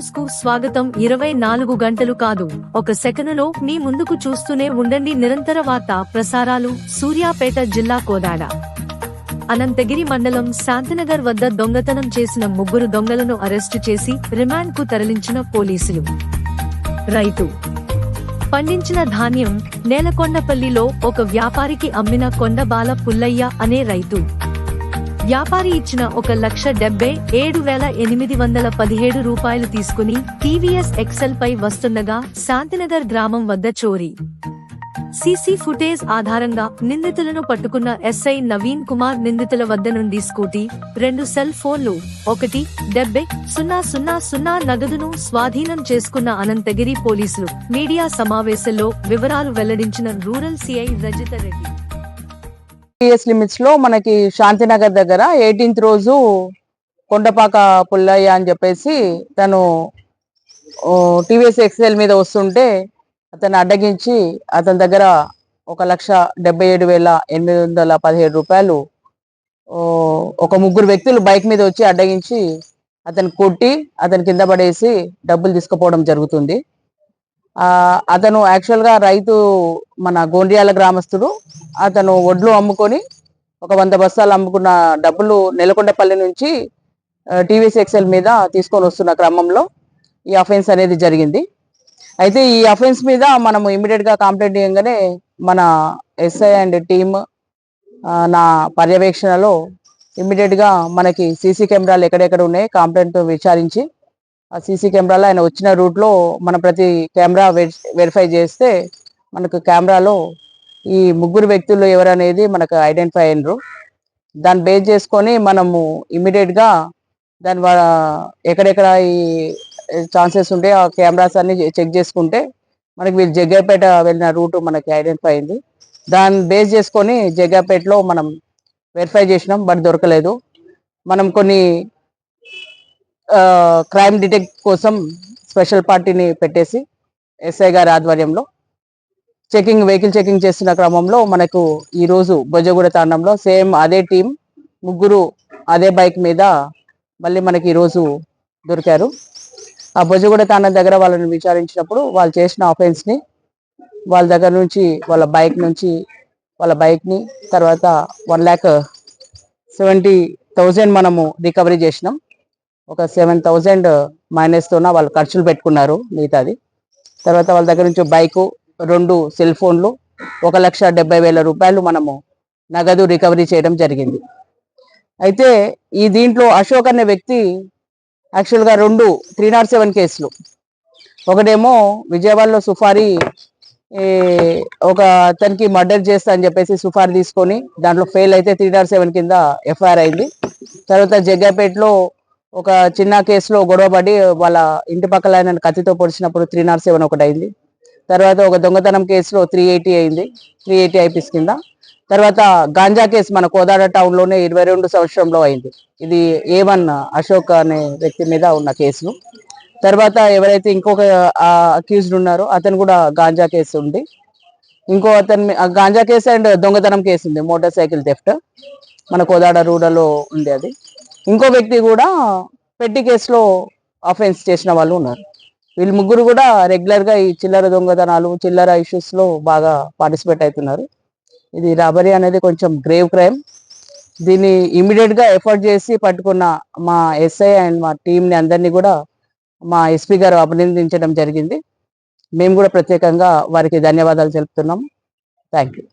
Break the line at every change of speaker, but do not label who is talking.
న్యూస్కు స్వాగతం. ఇరవై నాలుగు గంటలు కాదు. ఒక సెకనులో మీ ముందుకు చూస్తూనే ఉండండి నిరంతర వార్త ప్రసారాలు. సూర్యాపేట జిల్లా కోదాడ. అనంతగిరి మండలం శాంతినగర్ వద్ద దొంగతనం చేసిన ముగ్గురు దొంగలను అరెస్టు చేసి రిమాండ్కు తరలించిన పోలీసులు. రైతు. పండించిన ధాన్యం నేలకొండపల్లిలో ఒక వ్యాపారికి అమ్మిన కొండబాల పుల్లయ్య అనే రైతు. వ్యాపారి ఇచ్చిన ఒక లక్ష డెబ్బై ఏడు వేల ఎనిమిది వందల పదిహేడు రూపాయలు తీసుకుని టీవీఎస్ ఎక్సెల్ పై వస్తుండగా శాంతినగర్ గ్రామం వద్ద చోరీ. సీసీ ఫుటేజ్ ఆధారంగా నిందితులను పట్టుకున్న ఎస్ఐ నవీన్ కుమార్ నిందితుల వద్ద నుండి స్కూటీ రెండు సెల్ ఫోన్లు ఒకటి డెబ్బై సున్నా సున్నా సున్నా నగదును స్వాధీనం చేసుకున్న అనంతగిరి పోలీసులు మీడియా సమావేశంలో వివరాలు వెల్లడించిన rural CI Rajitha Reddy.
TS లిమిట్స్లో మనకి శాంతినగర్ దగ్గర ఎయిటీన్త్ రోజు కొండపాక పుల్లయ్య అని చెప్పేసి తను టీవీఎస్ ఎక్స్ఎల్ మీద వస్తుంటే అతను అడ్డగించి అతని దగ్గర ఒక లక్ష డెబ్బై ఏడు వేల ఎనిమిది వందల పదిహేడు రూపాయలు ఒక ముగ్గురు వ్యక్తులు బైక్ మీద వచ్చి అడ్డగించి అతను కొట్టి అతని కింద పడేసి డబ్బులు తీసుకుపోవడం జరుగుతుంది. అతను యాక్చువల్గా రైతు మన గోండియాల గ్రామస్తుడు. అతను వడ్లు అమ్ముకొని ఒక వంద బస్తాలు అమ్ముకున్న డబ్బులు నెలకొండపల్లి నుంచి టీవీసీ ఎక్సెల్ మీద తీసుకొని వస్తున్న క్రమంలో ఈ అఫెన్స్ అనేది జరిగింది. అయితే ఈ అఫెన్స్ మీద మనము ఇమీడియట్గా కంప్లైంట్ చేయగానే మన ఎస్ఐ అండ్ టీమ్ నా పర్యవేక్షణలో ఇమీడియట్గా మనకి సీసీ కెమెరాలు ఎక్కడెక్కడ ఉన్నాయి కంప్లైంట్తో విచారించి ఆ సీసీ కెమెరాలో ఆయన వచ్చిన రూట్లో మన ప్రతి కెమెరా వెరిఫై చేస్తే మనకు కెమెరాలో ఈ ముగ్గురు వ్యక్తులు ఎవరనేది మనకు ఐడెంటిఫై అయినరు. దాన్ని బేస్ చేసుకొని మనము ఇమీడియట్గా దాని ఎక్కడెక్కడ ఈ ఛాన్సెస్ ఉంటే ఆ కెమెరాస్ అన్ని చెక్ చేసుకుంటే మనకి వీళ్ళు జగ్గాపేట వెళ్ళిన రూట్ మనకి ఐడెంటిఫై అయింది. దాన్ని బేస్ చేసుకొని జగ్గపేటలో మనం వెరిఫై చేసినాం బట్ దొరకలేదు. మనం కొన్ని క్రైమ్ డిటెక్ట్ కోసం స్పెషల్ పార్టీని పెట్టేసి ఎస్ఐ గారి ఆధ్వర్యంలో చెకింగ్ వెహికల్ చెకింగ్ చేస్తున్న క్రమంలో మనకు ఈ రోజు తాండంలో సేమ్ అదే టీం ముగ్గురు అదే బైక్ మీద మళ్ళీ మనకి ఈరోజు దొరికారు. ఆ బొజ్జగూడ తాండం దగ్గర వాళ్ళని విచారించినప్పుడు వాళ్ళు చేసిన ఆఫెన్స్ని వాళ్ళ దగ్గర నుంచి వాళ్ళ బైక్ నుంచి వాళ్ళ బైక్ని తర్వాత వన్ ల్యాక్ సెవెంటీ థౌజండ్ మనము రికవరీ చేసినాం. ఒక సెవెన్ థౌజండ్ మైనస్తోన వాళ్ళు ఖర్చులు పెట్టుకున్నారు మిగతాది. తర్వాత వాళ్ళ దగ్గర నుంచి బైకు రెండు సెల్ ఫోన్లు ఒక లక్ష డెబ్బై వేల రూపాయలు మనము నగదు రికవరీ చేయడం జరిగింది. అయితే ఈ దీంట్లో అశోక్ అనే వ్యక్తి యాక్చువల్గా రెండు త్రీ నాట్ సెవెన్ కేసులు. ఒకటేమో విజయవాడలో సుఫారీ ఒక అతనికి మర్డర్ చేస్తా అని చెప్పేసి సుఫారీ తీసుకొని దాంట్లో ఫెయిల్ అయితే త్రీ నాట్ సెవెన్ కింద ఎఫ్ఐఆర్ అయింది. తర్వాత జగ్గాపేటలో ఒక చిన్న కేసులో గొడవపడి వాళ్ళ ఇంటి పక్కల ఆయన కత్తితో పొడిచినప్పుడు త్రీ నాట్ సెవెన్ ఒకటి అయింది. తర్వాత ఒక దొంగతనం కేసులో త్రీ ఎయిటీ అయింది. త్రీ ఎయిటీ ఐపీస్ కింద. తర్వాత గాంజా కేసు మన కోదాడ టౌన్లోనే ఇరవై రెండు సంవత్సరంలో అయింది. ఇది ఏ వన్ అశోక్ అనే వ్యక్తి మీద ఉన్న కేసులు. తర్వాత ఎవరైతే ఇంకొక అక్యూజ్డ్ ఉన్నారో అతను కూడా గాంజా కేసు ఉంది. ఇంకో అతని గాంజా కేసు అండ్ దొంగతనం కేసు ఉంది. Motorcycle theft. మన కోదాడ రూడలో ఉంది అది. ఇంకో వ్యక్తి కూడా పెట్టి కేసులో అఫెన్స్ చేసిన వాళ్ళు ఉన్నారు. వీళ్ళు ముగ్గురు కూడా రెగ్యులర్గా ఈ చిల్లర దొంగతనాలు చిల్లర ఇష్యూస్లో బాగా పార్టిసిపేట్ అవుతున్నారు. ఇది రాబరీ అనేది కొంచెం గ్రేవ్ క్రైమ్ దీన్ని ఇమీడియట్గా ఎఫర్ట్ చేసి పట్టుకున్న మా ఎస్ఐ అండ్ మా టీంని అందరినీ కూడా మా ఎస్పీ గారు అభినందించడం జరిగింది. మేము కూడా ప్రత్యేకంగా వారికి ధన్యవాదాలు తెలుపుతున్నాం. Thank you